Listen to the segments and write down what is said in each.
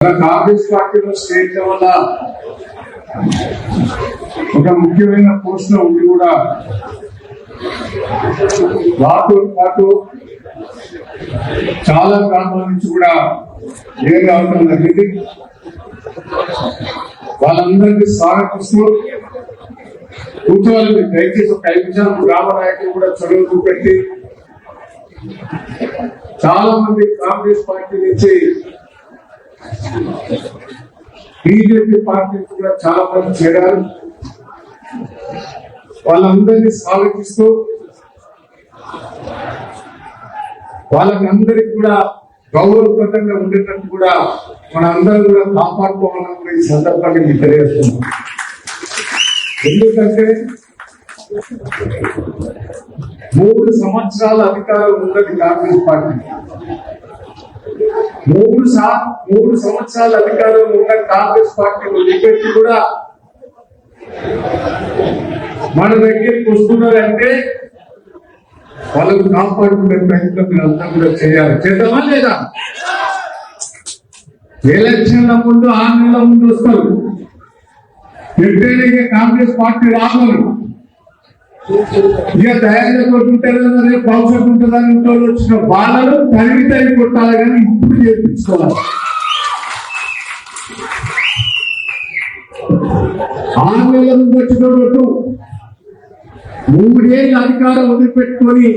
కాంగ్రెస్ పార్టీలో state level ఒక ముఖ్యమైన పోస్ట్లో ఉండి కూడా వాటితో పాటు చాలా ప్రాంతాల నుంచి కూడా ఏం కావటం జరిగింది. వాళ్ళందరికీ స్వాగతిస్తూ కూర్చోవాలి దయచేసి ఒక ఐదు నిమిషాలు గ్రామనాయకులు కూడా చదువుతూ పెట్టి చాలా మంది కాంగ్రెస్ పార్టీ నుంచి బీజేపీ పార్టీ కూడా చాలా మంది చేరారు వాళ్ళందరినీ స్వాగతిస్తూ వాళ్ళకి అందరికి కూడా గౌరవప్రదంగా ఉండేటట్టు కూడా మనందరం కూడా కాపాడుకోవాలని కూడా ఈ సందర్భాన్ని మీకు తెలియజేస్తున్నాం. ఎందుకంటే మూడు సంవత్సరాల అధికారం ఉన్నది కాంగ్రెస్ పార్టీ. మూడు సా మూడు సంవత్సరాల అధికారం ఉన్న కాంగ్రెస్ పార్టీ వదిలిపెట్టి కూడా మన దగ్గరికి వస్తున్నారంటే వాళ్ళకు కాపాడుకునే ప్రయత్నం మీరు అంతా కూడా చేయాలి. చేద్దామా లేదా? ఎలక్షన్ల ముందు ఆరు నెలల ముందు వస్తారు. ఎప్పుడైనా కాంగ్రెస్ పార్టీ రాగలరు ఇక తయారు కొట్టుకుంటారు రేపు భవిష్యత్తు ఉంటుందని ఇంట్లో వచ్చిన వాళ్ళను తరిగి తరిగి కొట్టాలి కానీ ఇప్పుడు చేపించుకోవాలి ఆరు నెలల వచ్చినట్టు మూడేళ్ళు అధికారం వదిలిపెట్టుకొని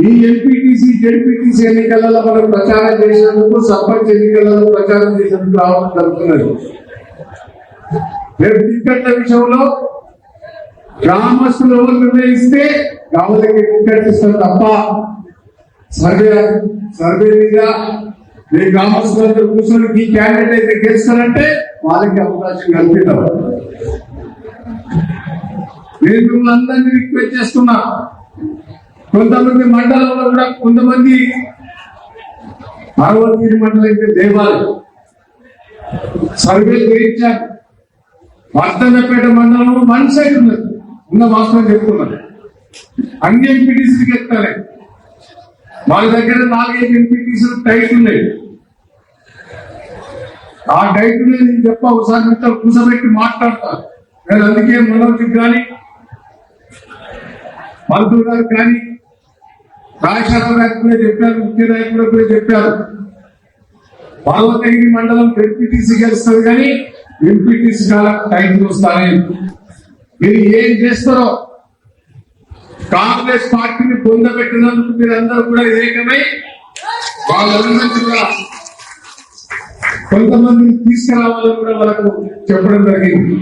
ఈ ఎంపీటీసీ జెడ్పీటీసీ ఎన్నికలలో మనం ప్రచారం చేసినందుకు సర్పంచ్ ఎన్నికలలో ప్రచారం చేసినందుకు రావడం జరుగుతున్నది. రేపు టికెట్ల విషయంలో గ్రామస్తులు ఎవరు నిర్ణయిస్తే గ్రామాలకి టికెట్ ఇస్తారు తప్ప సర్వే సర్వే మీద మీ గ్రామస్తులందరూ కూర్చొని ఈ క్యాండిడేట్ అయితే గెలుస్తారంటే వాళ్ళకి అవకాశం కల్పిద్దాం. నేను మిమ్మల్ని అందరినీ రిక్వెస్ట్ చేస్తున్నా. కొంతమంది మండలంలో కూడా కొంతమంది పార్వతీ మండలం అయితే దేవాలయం. సర్వే చేయించారు వర్ధనపేట మండలం వన్ సైడ్ ఉన్నది. ఉన్న వాస్తవం చెప్తున్నారు అన్ని ఎంపీటీసీకి ఎత్తాలి వాళ్ళ దగ్గర నాలుగైదు ఎంపీటీసీలు టైట్ ఉన్నాయి. ఆ టైట్ నేను చెప్ప ఒకసారి మీతో కూర్చోబెట్టి మాట్లాడతా. నేను అందుకే మనోజ్కి కానీ మంత్రులు గారు కానీ రాజశాఖ నాయకులే చెప్పారు ముఖ్య నాయకులకు చెప్పారు. పార్వతగిరి మండలం ఎంపీటీసీ గెలుస్తుంది కానీ ఎంపీటీసీ చాలా టైం చూస్తానే మీరు ఏం చేస్తారో కాంగ్రెస్ పార్టీని పొందబెట్టినందుకు మీరందరూ కూడా ఏకమై వాళ్ళందరికీ కూడా కొంతమందిని తీసుకురావాలని కూడా వాళ్ళకు చెప్పడం జరిగింది.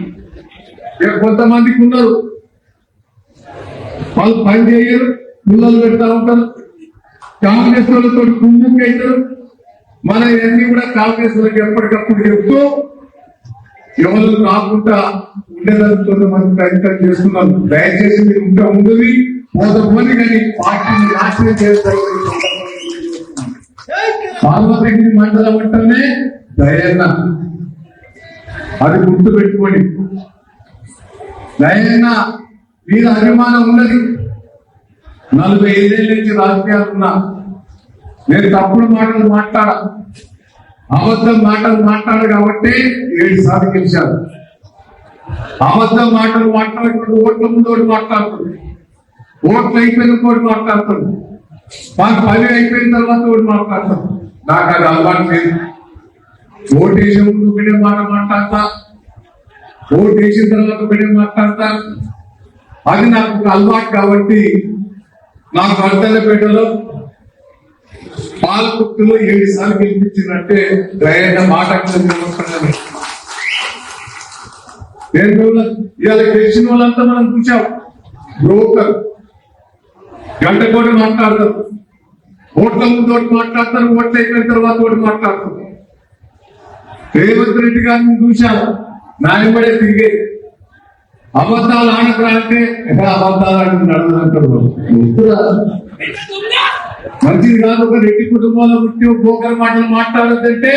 ఇక కొంతమందికి ఉన్నారు. వాళ్ళు పని చేయరు పిల్లలు పెడతా ఉంటారు. కాంగ్రెస్ వాళ్ళతో కుంభుకి అవుతారు మన ఇవన్నీ కూడా కాంగ్రెస్ వాళ్ళకి ఎప్పటికప్పుడు చెప్తూ ఎవరు కాకుండా ఉండేదానికి మనం ప్రయత్నం చేస్తున్నారు దయచేసి మీరు ఇంకా ఉండదు పోతపోని కానీ పార్టీని నాశనం చేస్తారు పార్వతగిరి మండలం అంటేనే దయన్న. అది గుర్తు పెట్టుకోండి దయన్న మీద అభిమానం ఉన్నది. నలభై ఐదేళ్ళ నుంచి రాజకీయాలున్నా నేను తప్పుడు మాటలు మాట్లాడ అబద్ధం మాటలు మాట్లాడు కాబట్టి ఏడు సార్లు గెలిచారు. అబద్ధం మాటలు మాట్లాడకుండా ఓట్ల ముందు మాట్లాడుతుంది ఓట్లు అయిపోయిన తోటి మాట్లాడుతుంది మాకు పని అయిపోయిన తర్వాత ఒకటి మాట్లాడతాం నాకు అది అలవాటు లేదు. ఓటు వేసే ముందు ఒకటే మాట మాట్లాడతా. ఓటు వేసిన తర్వాత ఒకటే మాట్లాడతా. అది నాకు ఒక అలవాటు కాబట్టి నాకు వర్ధనపేటలో పాలకుర్తిలో ఏడు సార్లు గెలిపించిందంటే దయన మాట ఇవాళ గెలిచిన వాళ్ళంతా మనం చూసాం బ్రోకర్. గంట కూడా మాట్లాడతారు. ఓట్ల ముందు మాట్లాడతారు ఓట్లు అయిపోయిన తర్వాత ఒకటి మాట్లాడతారు. రేవంత్ రెడ్డి గారిని చూశాను. నాయబడే తిరిగే. అబద్ధాలు ఆడకరా అంటే అబద్ధాలు ఆడుతున్నాడు అంటారు మంచిది కాదు ఒక రెడ్డి కుటుంబంలో పుట్టి ఒకరి మాటలు మాట్లాడద్దంటే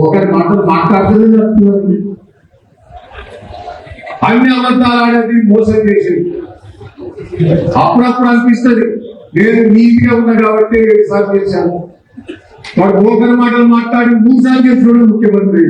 ఒకరి మాటలు మాట్లాడుతుంది చెప్తున్నారు అన్ని అబద్ధాలు ఆడేది మోసం చేసేది. అప్పుడప్పుడు అనిపిస్తుంది నేను నీతిగా ఉన్నా కాబట్టి సార్ చేశాను. వాడు ఓకర మాటలు మాట్లాడి మూడు సార్లు చేస్తున్నాడు ముఖ్యమంత్రి.